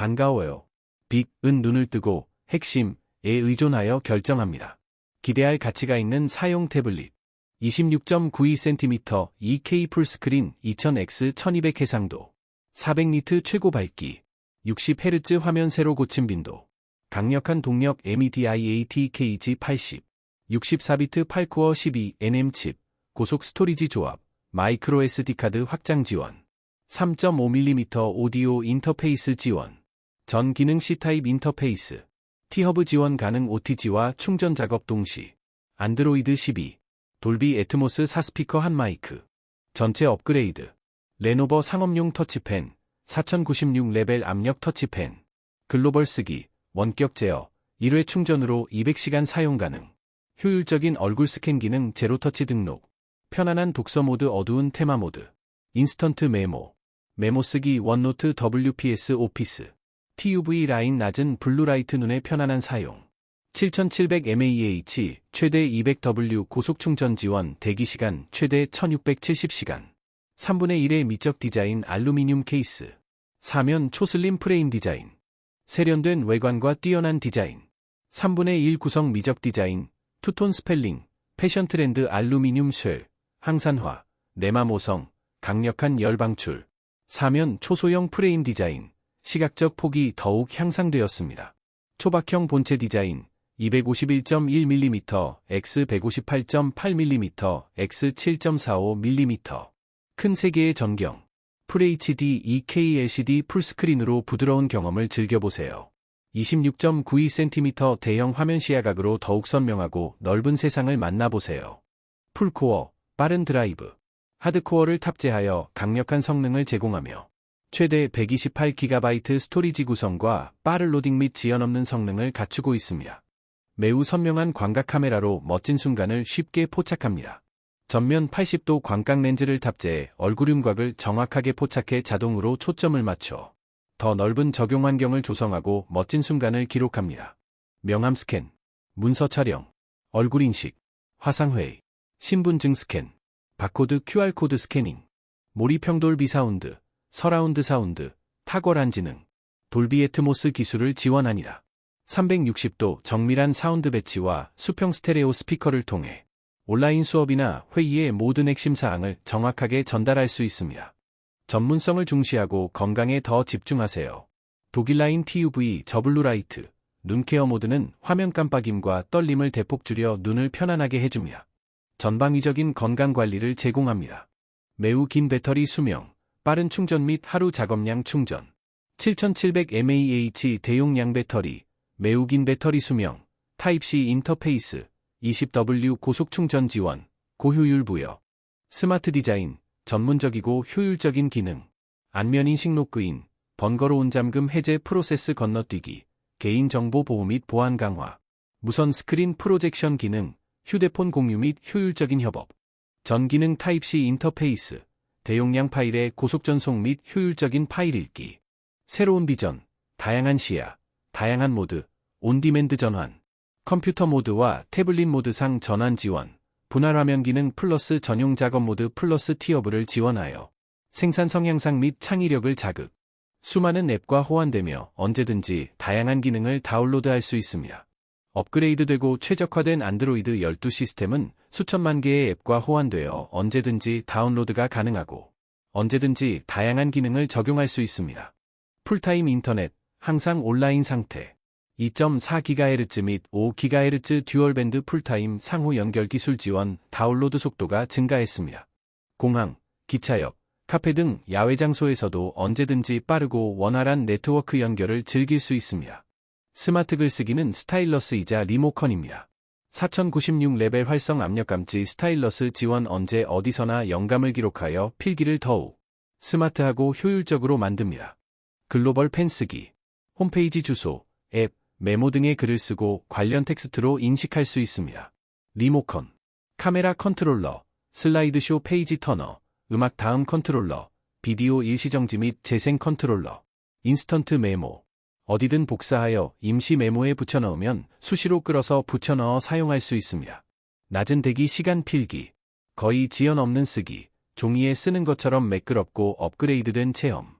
반가워요. 빅, 은 눈을 뜨고 핵심에 의존하여 결정합니다. 기대할 가치가 있는 사용 태블릿. 26.92cm 2K 풀스크린 2000X 1200 해상도. 400니트 최고 밝기. 60Hz 화면 세로 고침 빈도. 강력한 동력 MEDI ATKG 80. 64비트 8코어 12 NM 칩. 고속 스토리지 조합. 마이크로 SD카드 확장 지원. 3.5mm 오디오 인터페이스 지원. 전 기능 C타입 인터페이스. T허브 지원 가능 OTG와 충전 작업 동시. 안드로이드 12. 돌비 애트모스 4스피커 한 마이크. 전체 업그레이드. 레노버 상업용 터치펜. 4096 레벨 압력 터치펜. 글로벌 쓰기. 원격 제어. 1회 충전으로 200시간 사용 가능. 효율적인 얼굴 스캔 기능 제로 터치 등록. 편안한 독서 모드 어두운 테마 모드. 인스턴트 메모. 메모 쓰기 원노트 WPS 오피스. TUV 라인 낮은 블루라이트 눈의 편안한 사용. 7700mAh 최대 200W 고속 충전 지원 대기시간 최대 1670시간. 3분의 1의 미적 디자인 알루미늄 케이스. 사면 초슬림 프레임 디자인. 세련된 외관과 뛰어난 디자인. 3분의 1 구성 미적 디자인. 투톤 스펠링. 패션 트렌드 알루미늄 쉘. 항산화. 내마모성. 강력한 열 방출. 사면 초소형 프레임 디자인. 시각적 폭이 더욱 향상되었습니다. 초박형 본체 디자인. 251.1mm, x 158.8mm, x 7.45mm. 큰 세계의 전경. FHD 2K LCD 풀스크린으로 부드러운 경험을 즐겨보세요. 26.92cm 대형 화면 시야각으로 더욱 선명하고 넓은 세상을 만나보세요. 풀코어, 빠른 드라이브. 하드코어를 탑재하여 강력한 성능을 제공하며 최대 128GB 스토리지 구성과 빠른 로딩 및 지연 없는 성능을 갖추고 있습니다. 매우 선명한 광각 카메라로 멋진 순간을 쉽게 포착합니다. 전면 80도 광각 렌즈를 탑재해 얼굴음각을 정확하게 포착해 자동으로 초점을 맞춰 더 넓은 적용 환경을 조성하고 멋진 순간을 기록합니다. 명함 스캔, 문서 촬영, 얼굴 인식, 화상회의, 신분증 스캔, 바코드 QR코드 스캐닝, 몰입형 돌비 사운드, 서라운드 사운드, 탁월한 지능, 돌비 애트모스 기술을 지원하니라. 360도 정밀한 사운드 배치와 수평 스테레오 스피커를 통해 온라인 수업이나 회의의 모든 핵심 사항을 정확하게 전달할 수 있습니다. 전문성을 중시하고 건강에 더 집중하세요. 독일 라인 TUV 저블루라이트 눈케어 모드는 화면 깜빡임과 떨림을 대폭 줄여 눈을 편안하게 해줍니다. 전방위적인 건강 관리를 제공합니다. 매우 긴 배터리 수명, 빠른 충전 및 하루 작업량 충전, 7700mAh 대용량 배터리, 매우 긴 배터리 수명, 타입C 인터페이스, 20W 고속 충전 지원, 고효율 부여, 스마트 디자인, 전문적이고 효율적인 기능, 안면 인식 로크인, 번거로운 잠금 해제 프로세스 건너뛰기, 개인정보 보호 및 보안 강화, 무선 스크린 프로젝션 기능, 휴대폰 공유 및 효율적인 협업, 전기능 타입C 인터페이스, 대용량 파일의 고속 전송 및 효율적인 파일 읽기, 새로운 비전, 다양한 시야, 다양한 모드, 온디맨드 전환, 컴퓨터 모드와 태블릿 모드상 전환 지원, 분할 화면 기능 플러스 전용 작업 모드 플러스 티어브를 지원하여 생산 성향상 및 창의력을 자극, 수많은 앱과 호환되며 언제든지 다양한 기능을 다운로드할 수 있습니다. 업그레이드되고 최적화된 안드로이드 12 시스템은 수천만 개의 앱과 호환되어 언제든지 다운로드가 가능하고 언제든지 다양한 기능을 적용할 수 있습니다. 풀타임 인터넷, 항상 온라인 상태. 2.4GHz 및 5GHz 듀얼밴드 풀타임 상호 연결 기술 지원 다운로드 속도가 증가했습니다. 공항, 기차역, 카페 등 야외 장소에서도 언제든지 빠르고 원활한 네트워크 연결을 즐길 수 있습니다. 스마트 글쓰기는 스타일러스이자 리모컨입니다. 4096 레벨 활성 압력 감지 스타일러스 지원 언제 어디서나 영감을 기록하여 필기를 더욱 스마트하고 효율적으로 만듭니다. 글로벌 펜 쓰기, 홈페이지 주소, 앱, 메모 등의 글을 쓰고 관련 텍스트로 인식할 수 있습니다. 리모컨, 카메라 컨트롤러, 슬라이드쇼 페이지 터너, 음악 다음 컨트롤러, 비디오 일시정지 및 재생 컨트롤러, 인스턴트 메모, 어디든 복사하여 임시 메모에 붙여넣으면 수시로 끌어서 붙여넣어 사용할 수 있습니다. 낮은 대기 시간 필기, 거의 지연 없는 쓰기, 종이에 쓰는 것처럼 매끄럽고 업그레이드된 체험.